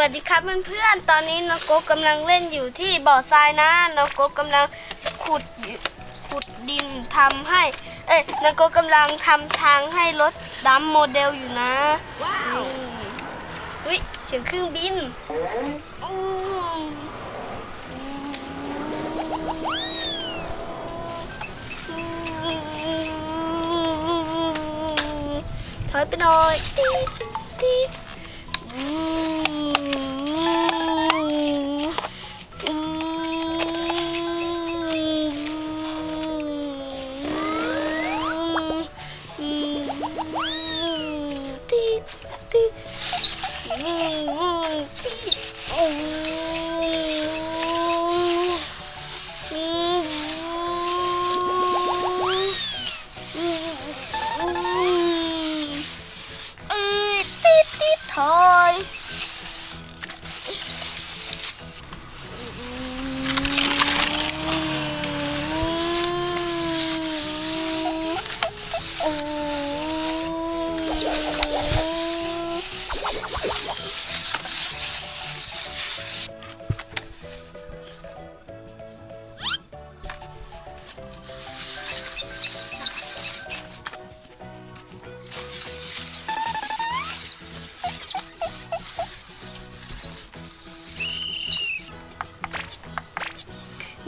วัสดีครับเพื่อนๆ ตอนนี้น้องโกกกำลังเล่นอยู่ที่บ่อทรายนะ น้องโกกกำลังขุดอยู่ขุดดินทำให้ เอ้ย น้องโกกกำลังทำทางให้รถดำโมเดลอยู่นะว้าวอุ้ยเสียงเครื่องบินอืมถอยไปหน่อย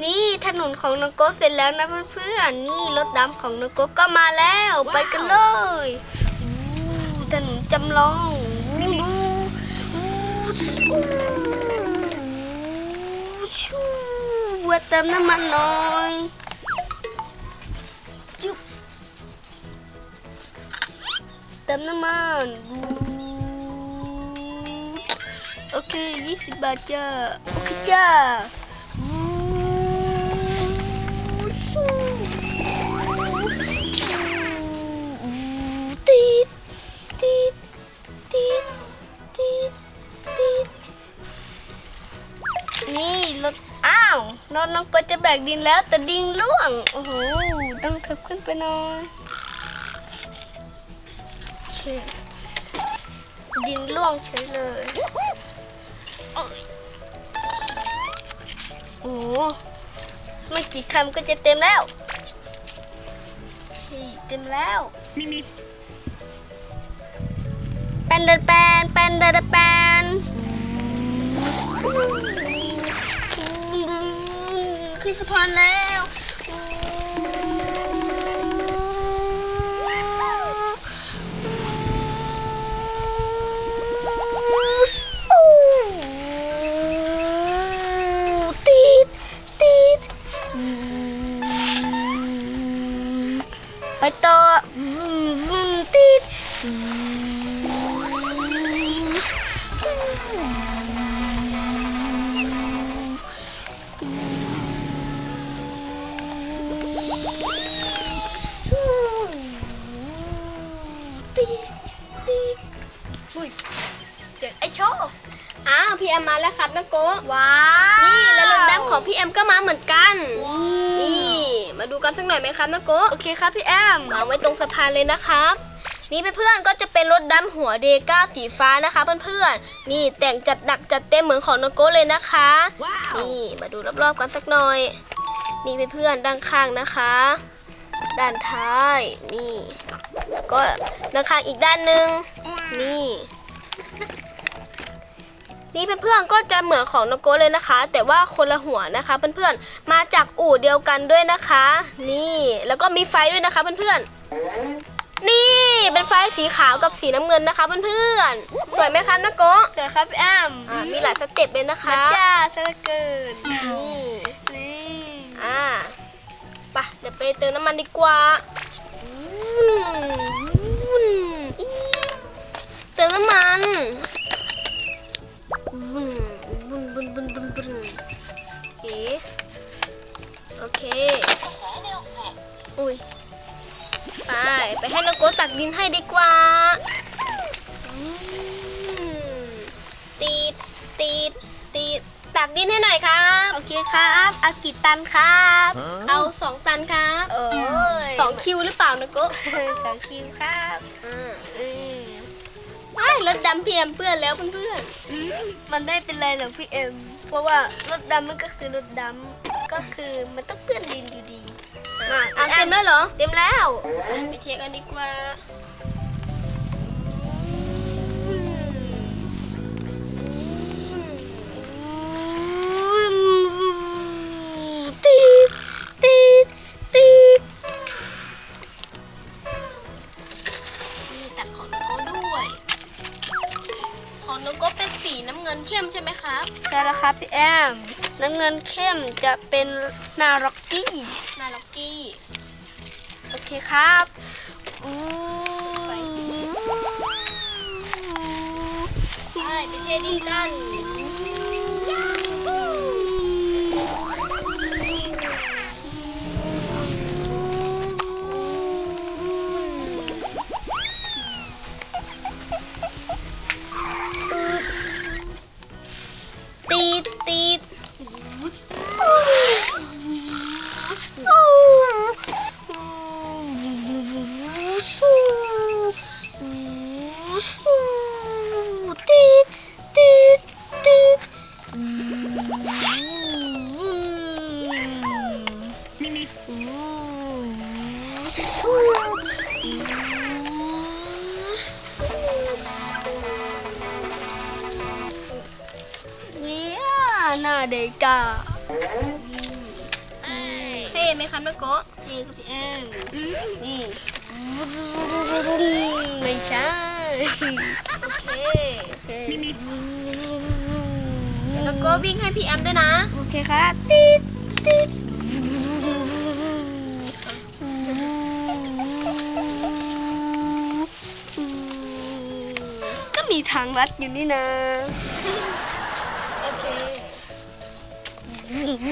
นี่ถนนของนองโกะเสร็จแล้วนะเพื่อนๆนี่รถดำของนองโกะก็มาแล้วไปกันเลยอู้ถนนจำลองอู้ดูอู้ชูชูวัวเติมน้ำมันหน่อยจุ๊บเติมน้ำมันอู้โอเค20บาทจ้าโอเคจ้า รถอ้าวน้องน้องก็จะแบกดินแล้ว แต่ดินร่วง โอ้โห ต้องขับขึ้นไปหน่อยโอเคดินร่วงเฉยเลยโอ้ยโอ้โหไม่กี่คำก็จะเต็มแล้วเฮ้ยเต็มแล้วแปนเดอแปนแปนเดอแปน ขึ้นสะพานแล้ว พี่แอมมาแล้วครับนะโกะว้าว นี่แล้วรถดำของพี่แอมก็มาเหมือนกันนี่นี่ มาดูกันสักหน่อยไหมครับนะโกะโอเคครับพี่แอมวางไว้ตรงสะพานเลยนะครับ นี่เพื่อนๆก็จะเป็นรถดำหัวเดก้าสีฟ้านะคะเพื่อนๆ นี่แต่งจัดหนักจัดเต็มเหมือนของนโกะเลยนะคะ นี่มาดูรอบๆกันสักหน่อย นี่เพื่อนๆด้านข้างนะคะ ด้านท้ายนี่แล้วก็ด้านข้างอีกด้านหนึ่งนี่ นี่เพื่อนๆก็จะเหมือนของนโกะเลยนะคะ แต่ว่าคนละหัวนะคะ เพื่อนๆมาจากอู่เดียวกันด้วยนะคะ นี่แล้วก็มีไฟด้วยนะคะ เพื่อนๆนี่เป็นไฟสีขาวกับสีน้ำเงินนะคะ เพื่อนๆสวยไหมคะนโกะเจอครับพี่แอมอ่ามีหลายสเต็ปเลยนะคะมาจ้าซะเหลือเกินนี่นี่อ่าไปะเดี๋ยวไปเติมน้ำมันดีกว่าวุ่นวุ่นอี๊เติมน้ำมัน วุ่นวุ่นวุ่นเอ๋โอเค อุ้ย ไป ไปให้น้องโกตักดินให้ดีกว่าอืมตีดตีดตีดตักดินให้หน่อยครับ โอเคครับเอากี่ตันครับ เอาสองตันครับโอ้ยสองคิวหรือเปล่านะโกะสองคิวครับอ่าอืมไปรถดำพี่แอมเปื้อนแล้วเพื่อนมันไม่เป็นไรหรอกพี่เอ็ม เพราะว่ารถดำมันก็คือรถดำก็คือมันต้องเปื้อนดินอยู่ดีๆมาอะเต็มแล้วเหรอ เต็มแล้ว ไปเทกันดีกว่า น้ำเงินเข้มจะเป็นนาร็อกกี้นาล็อกกี้ โอเคครับอู้ไปไปเทดินกัน เด็กอะเท่ไหมครับนโก้นี่คือพี่แอมนี่ไม่ใช่โอเคเดี๋ยวนโก้วิ่งให้พี่แอมด้วยนะ โอเคค่ะติดติดก็มีทางลัดอยู่นี่นะ โอ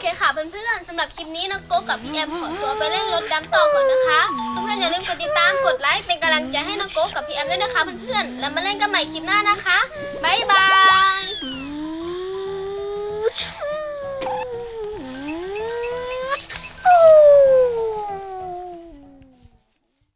เคค่ะเพื่อนำหรับคลิปนี้นโกกับพี่แอมขอตัวไปเล่นรถดำต่อก่อนนะคะ เพื่อนๆอย่าลืมกดติดตามกดไลค์เป็นกำลังใจให้นโกกับพี่แอมด้วยนะคะเพื่อนๆ แล้วมาเล่นกันใหม่คลิปหน้านะคะ บ๊ายบาย